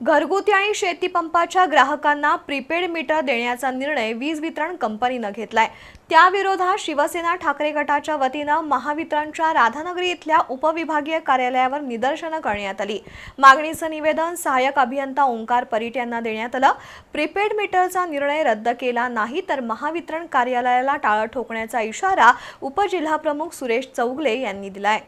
घरगुती आणि शेतीपंपाच्या ग्राहकांना प्रीपेड मीटर देण्याचा निर्णय वीज वितरण कंपनीनं घेतलाय. त्याविरोधात शिवसेना ठाकरे गटाच्या वतीनं महावितरणच्या राधानगरी इथल्या उपविभागीय कार्यालयावर निदर्शनं करण्यात आली. मागणीचं निवेदन सहाय्यक अभियंता ओंकार परीट यांना देण्यात आलं. प्रीपेड मीटरचा निर्णय रद्द केला नाही तर महावितरण कार्यालयाला टाळं ठोकण्याचा इशारा उपजिल्हाप्रमुख सुरेश चौगले यांनी दिलाय.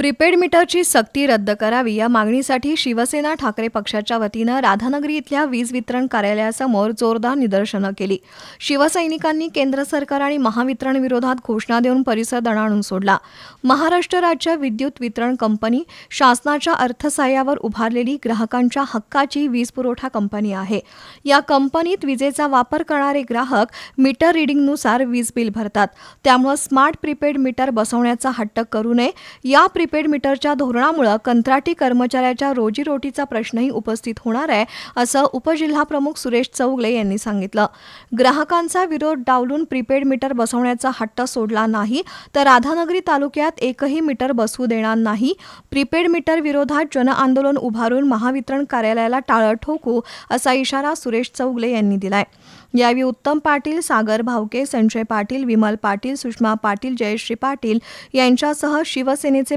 प्रीपेड मीटरची सक्ती रद्द करावी या मागणीसाठी शिवसेना ठाकरे पक्षाच्या वतीनं राधानगरी इथल्या वीज वितरण कार्यालयासमोर जोरदार निदर्शनं केली. शिवसैनिकांनी केंद्र सरकार आणि महावितरण विरोधात घोषणा देऊन परिसर दणाणून सोडला. महाराष्ट्र राज्य विद्युत वितरण कंपनी शासनाच्या अर्थसहाय्यावर उभारलेली ग्राहकांच्या हक्काची वीज पुरवठा कंपनी आहे. या कंपनीत विजेचा वापर करणारे ग्राहक मीटर रिडिंगनुसार वीज बिल भरतात. त्यामुळे स्मार्ट प्रीपेड मीटर बसवण्याचा हट्ट करू नये. या प्रीपेड मीटरच्या धोरणामुळे कंत्राटी कर्मचाऱ्याच्या रोजीरोटीचा प्रश्नही उपस्थित होणार आहे असं उपजिल्हाप्रमुख सुरेश चौगले यांनी सांगितलं ग्राहकांचा विरोध डावलून प्रीपेड मीटर बसवण्याचा हट्ट सोडला नाही तर राधानगरी तालुक्यात एकही मीटर बसवू देणार नाही प्रीपेड मीटर विरोधात जनआंदोलन उभारून महावितरण कार्यालयाला टाळं ठोकू असा इशारा सुरेश चौगले यांनी दिलाय यावेळी उत्तम पाटील सागर भावके संजय पाटील विमल पाटील सुषमा पाटील जयश्री पाटील यांच्यासह शिवसेनेचे